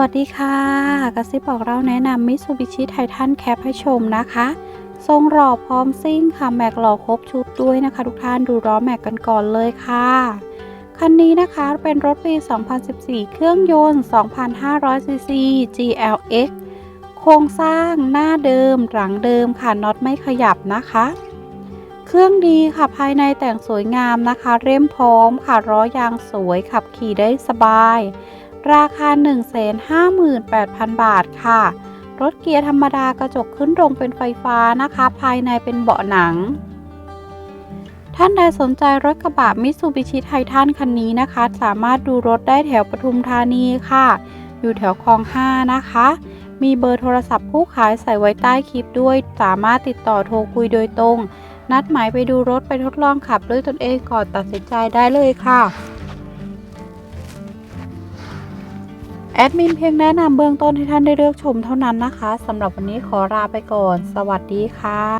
สวัสดีค่ะกระซิบบอกเราแนะนำมิ t ซูบิชิไททันแคปให้ชมนะคะ ทรงหล่อพร้อมซิ่งค่ะ แม็กหล่อครบชุดด้วยนะคะ ทุกท่านดูล้อแม็กกันก่อนเลยค่ะ คันนี้นะคะเป็นรถปี 2014 เครื่องยนต์ 2,500ซีซี GLX โครงสร้างหน้าเดิม หลังเดิมค่ะน็อตไม่ขยับนะคะ เครื่องดีค่ะภายในแต่งสวยงามนะคะ เร่มพร้อมค่ะล้อยางสวยขับขี่ได้สบาย ราคา 158,000 บาทค่ะ รถเกียร์ธรรมดากระจกขึ้นลงเป็นไฟฟ้านะคะ ภายในเป็นเบาะหนัง ท่านใดสนใจรถกระบะมิ t ซูบิชิไททันคันนี้นะคะ สามารถดูรถได้แถวปทุมธานีค่ะ อยู่แถวคลอง 5 นะคะ มีเบอร์โทรศัพท์ผู้ขายใส่ไว้ใต้คลิปด้วย สามารถติดต่อโทรคุยโดยตรง นัดหมายไปดูรถไปทดลองขับด้วยตนเองก่อนตัดสินใจได้เลยค่ะ แอดมินเพียงแนะนำเบื้องต้นให้ท่านได้เลือกชมเท่านั้นนะคะสำหรับวันนี้ขอลาไปก่อน สวัสดีค่ะ